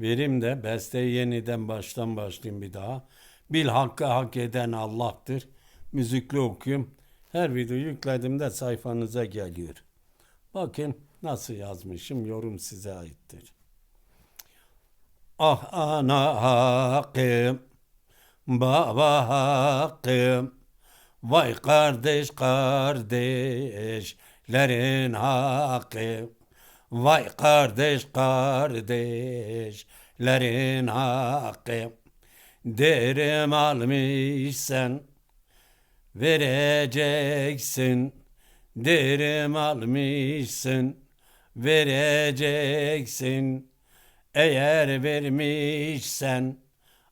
Verim de besteyi yeniden baştan başlayayım bir daha. Bil hakkı hak eden Allah'tır. Müzikli okuyayım. Her video yüklediğimde sayfanıza geliyor. Bakın nasıl yazmışım. Yorum size aittir. Ah ana hakkım, baba hakkım, vay kardeş kardeşlerin hakkı, vay kardeş kardeşlerin hakkı, derim almışsan vereceksin, derim almışsın vereceksin. Eğer vermişsen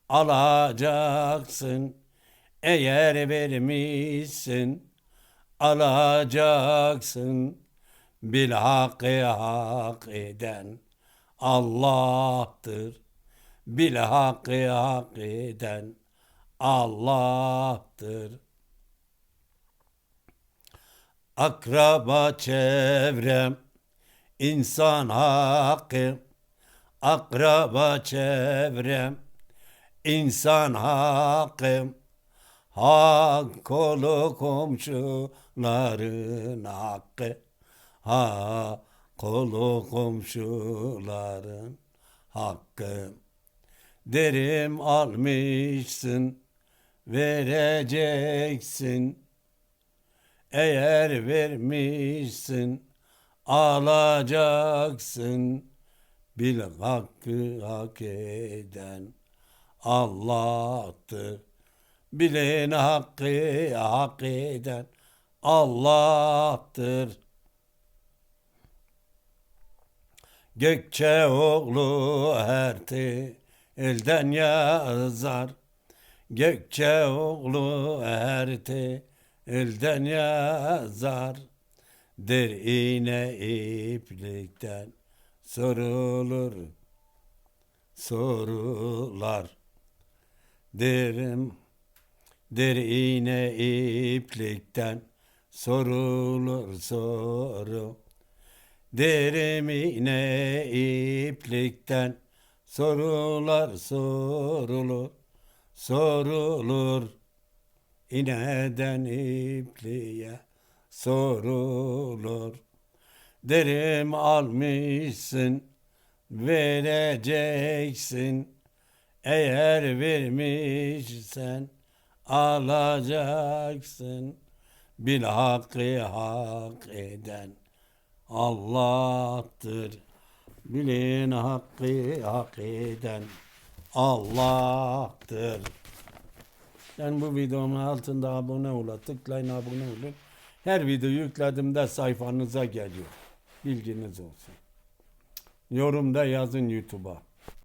alacaksın. Eğer vermişsin alacaksın. Bil hakkı hak eden Allah'tır. Bil hakkı hak eden Allah'tır. Akraba çevrem insan hakkı akraba çevrem insan hakkım hak kolu komşuların hakkı ha kolu komşuların hakkı derim almışsın vereceksin eğer vermişsin alacaksın bil hakkı hak eden Allah'tır. Bilin hakkı hak eden Allah'tır. Gökçe oğlu herti elden yazar. Gökçe oğlu herti elden yazar. Der iğne iplikten sorulur sorular derim der iğne iplikten sorulur soru derim iğne iplikten sorular sorulur sorulur. İneden ipliğe sorulur. Derim almışsın vereceksin. Eğer vermişsen alacaksın. Bil hakkı hak eden Allah'tır bilin hakkı hak eden Allah'tır yani bu videomun altında abone olun tıklayın abone olun her video yüklediğimde sayfanıza geliyor. Bilginiz olsun. Yorumda yazın YouTube'a.